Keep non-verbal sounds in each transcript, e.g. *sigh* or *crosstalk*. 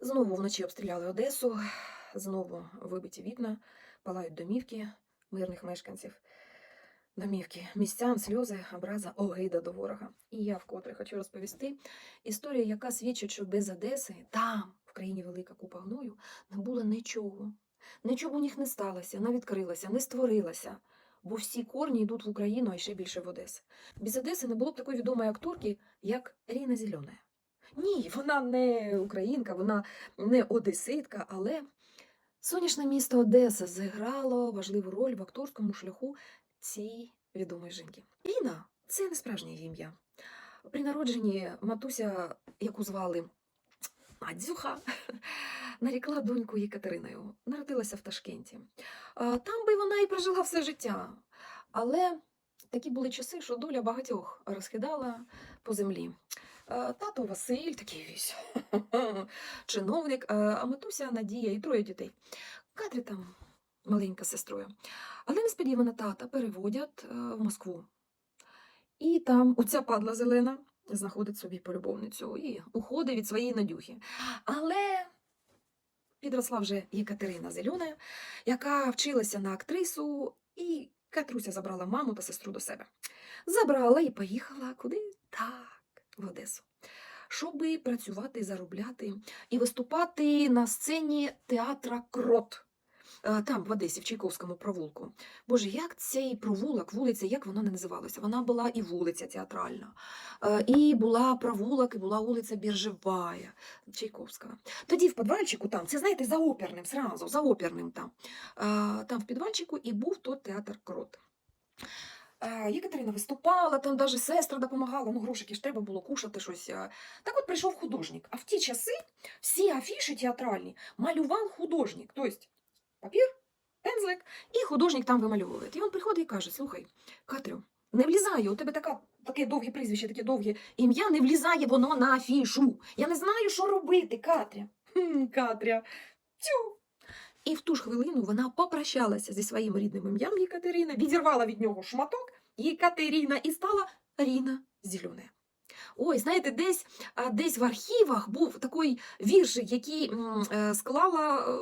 Знову вночі обстріляли Одесу, знову вибиті вікна, палають домівки мирних мешканців. Домівки, містян, сльози, образа, огида до ворога. І я вкотре хочу розповісти історію, яка свідчить, що без Одеси, там, в країні велика купа гною, не було нічого. Нічого в них не сталося, не відкрилося, не створилося. Бо всі корні йдуть в Україну, а ще більше в Одесу. Без Одеси не було б такої відомої акторки, як Ріна Зелена. Ні, вона не українка, вона не одеситка, але сонячне місто Одеса зіграло важливу роль в акторському шляху цієї відомої жінки. Ріна це не справжнє ім'я. При народженні матуся, яку звали Мадзюха, *laughs* нарікла доньку Єкатериною, народилася в Ташкенті. Там би вона і прожила все життя. Але такі були часи, що доля багатьох розхидала по землі. Е, Тато Василь, такий весь *laughs* чиновник, е, а матуся Надія і троє дітей. Катрі там маленька сестрою. Але несподівано тата переводять е, в Москву. І там оця падла зелена знаходить собі полюбовницю і уходить від своєї надюхи. Але підросла вже Єкатерина Зелена, яка вчилася на актрису, і Катруся забрала маму та сестру до себе. Забрала і поїхала куди? Так, в Одесу. Щоби працювати, заробляти і виступати на сцені театра Крот. Е, Там, в Одесі, в Чайковському провулку. Боже, як цей провулок, вулиця, як вона не називалася? Вона була і вулиця театральна, е, і була провулок, і була вулиця Біржевая Чайковського. Тоді в підвальчику там, це знаєте, за оперним, зразу, за оперним там. Е, Там в підвальчику і був тот театр Крот. Е, Єкатерина виступала, там навіть сестра допомагала, ну грошики ж треба було кушати щось. е. Так от прийшов художник. А в ті часи всі афіші театральні малював художник. Тобто папір, пензлик, і художник там вимальовує. І він приходить і каже: слухай, Катрю, не влізає, у тебе така, таке довге прізвище, таке довге ім'я, не влізає воно на афішу. Я не знаю, що робити, Катря. «Хм, Катря. Тю. І в ту ж хвилину вона попрощалася зі своїм рідним ім'ям Єкатерина, відірвала від нього шматок Єкатерина і стала Ріна Зелена. Ой, знаєте, десь, десь в архівах був такий віршик, який е, склала, е,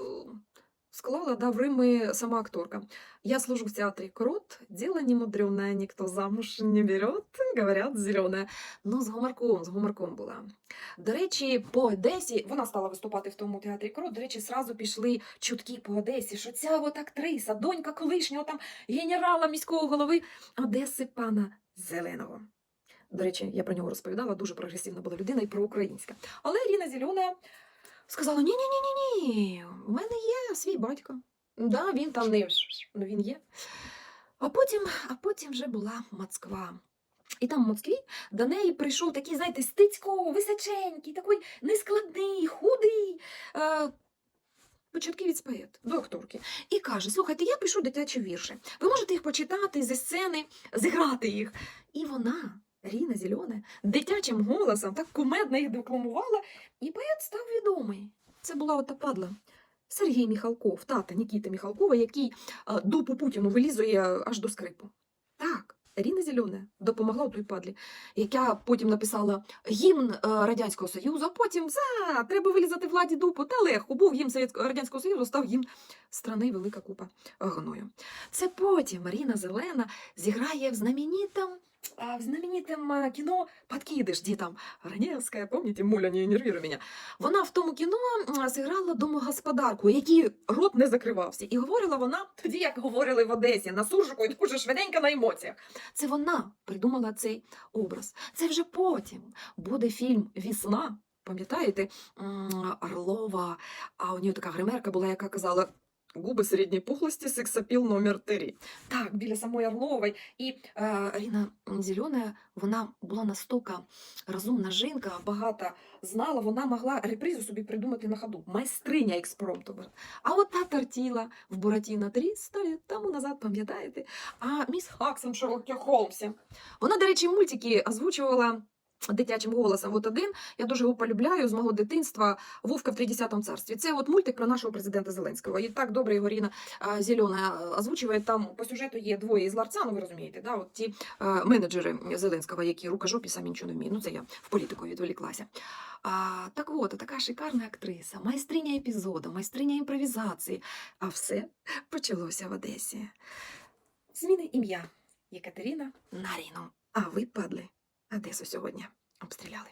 склала да, в Римі сама акторка. Я служу в театрі Крот, діло не мудреное, ніхто замуж не берет, говорять, зелене. Ну, з гуморком, з гуморком була. До речі, по Одесі, вона стала виступати в тому театрі Крот, до речі, сразу пішли чутки по Одесі, що ця от актриса, донька колишнього там генерала міського голови Одеси пана Зеленого. До речі, я про нього розповідала, дуже прогресивна була людина і проукраїнська. Але Ріна Зелена сказала: ні ні ні ні ні у мене є свій батько. Да, він там не ну, він є. А потім, а потім вже була Москва. І там в Москві до неї прийшов такий, знаєте, стицько, височенький, такий нескладний, худий. Е, Початківець поет, до акторки, і каже: слухайте, я пишу дитячі вірші. Ви можете їх почитати зі сцени, зіграти їх. І вона, Ріна Зелена, дитячим голосом так кумедно їх декламувала, і поет став відомий. Це була ота падла. Сергій Міхалков, тата Нікіти Міхалкова, який дупу Путіну вилізує аж до скрипу. Так, Ріна Зелена допомогла той падлі, яка потім написала гімн е, Радянського Союзу, а потім за треба вилізати владі дупу. Та легко був гімн Радянського Союзу, став гімн страни Велика Купа гною. Це потім Маріна Зелена зіграє в знаменитом а, в знаменитом кіно «Подкидыш», де там Раневська, пам'ятаєте, Муля, не нервіруй мене. Вона в тому кіно зіграла домогосподарку, який рот не закривався. І говорила вона тоді, як говорили в Одесі, на суржику і дуже швиденько на емоціях. Це вона придумала цей образ. Це вже потім буде фільм Вісна. Пам'ятаєте, Орлова, а у нього така гримерка була, яка казала. Губи середньої пухлості, сексапіл номер 3. Так, біля самої Орлової. І е, Ріна Зелена, вона була настільки розумна жінка, багато знала, вона могла репризу собі придумати на ходу. Майстриня експромту. А от та тартіла в Буратіно 300 літ тому назад, пам'ятаєте? А міс Хаксон в Шерлокі Холмсі. Вона, до речі, мультики озвучувала дитячим голосом. От один, я дуже його полюбляю з мого дитинства Вовка в 30-му царстві. Це от мультик про нашого президента Зеленського. І так добре його Ріна а, Зелена озвучує. Там по сюжету є двоє із ларца, ну ви розумієте, да? от ті а, менеджери Зеленського, які рукожопі самі нічого не вміють. Ну це я в політику відволіклася. А, так от, така шикарна актриса, майстриня епізоду, майстриня імпровізації. А все почалося в Одесі. Зміни ім'я Єкатерина Наріну. А ви, падли, Одесу сьогодні обстріляли.